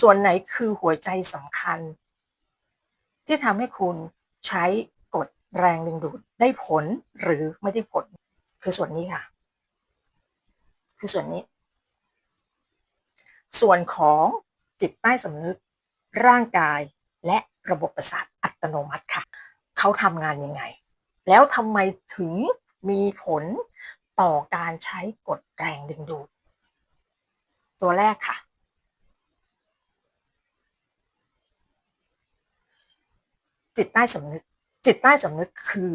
ส่วนไหนคือหัวใจสำคัญ ที่ทำให้คุณใช้กฎแรงดึงดูดได้ผลหรือไม่ได้ผล คือส่วนนี้ค่ะ คือส่วนนี้ ส่วนของจิตใต้สำนึก ร่างกายและระบบประสาทอัตโนมัติค่ะ เขาทำงานยังไง แล้วทำไมถึงมีผลต่อการใช้กฎแรงดึงดูด ตัวแรกค่ะ จิตใต้สำนึก จิตใต้สำนึกคือ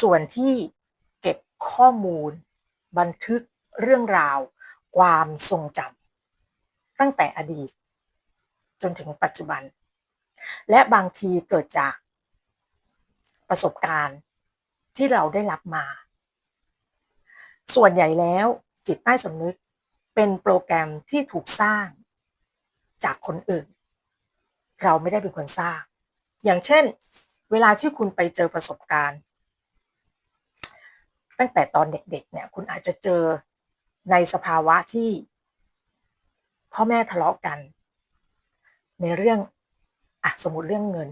ส่วนที่เก็บข้อมูล บันทึกเรื่องราว ความทรงจำตั้งแต่อดีต จนถึงปัจจุบัน และบางทีเกิดจากประสบการณ์ที่เราได้รับมา ส่วนใหญ่แล้วจิตใต้สำนึกเป็นโปรแกรมที่ถูกสร้างจากคนอื่น เราไม่ได้เป็นคนสร้าง อย่างเช่น เวลาที่คุณไปเจอประสบการณ์ ตั้งแต่ตอนเด็กๆเนี่ย คุณอาจจะเจอในสภาวะที่ พ่อแม่ทะเลาะกัน ในเรื่องอะสมมติเรื่องเงิน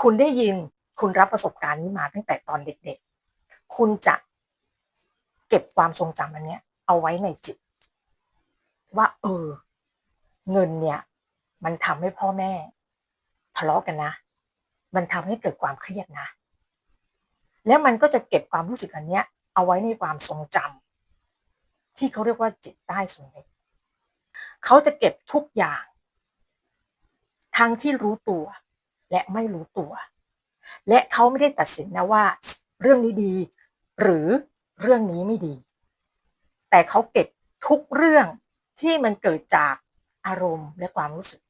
คุณได้ยินคุณรับประสบการณ์นี้มาตั้งแต่ตอนเด็กๆ คุณจะเก็บความทรงจำอันเนี้ย เอาไว้ในจิต ว่า เออ เงินเนี่ย มันทำให้พ่อแม่ ทะเลาะกันนะ มันทำให้เกิดความเครียดนะ แล้วมันก็จะเก็บความรู้สึกอันเนี้ย เอาไว้ในความทรงจำที่เขาเรียกว่าจิตใต้สำนึกเขาจะเก็บทุกอย่าง ทั้งที่รู้ตัว และไม่รู้ตัว และเขาไม่ได้ตัดสินนะว่า เรื่องนี้ดี หรือเรื่องนี้ไม่ดี แต่เขาเก็บทุกเรื่องที่มันเกิดจากอารมณ์และความรู้สึก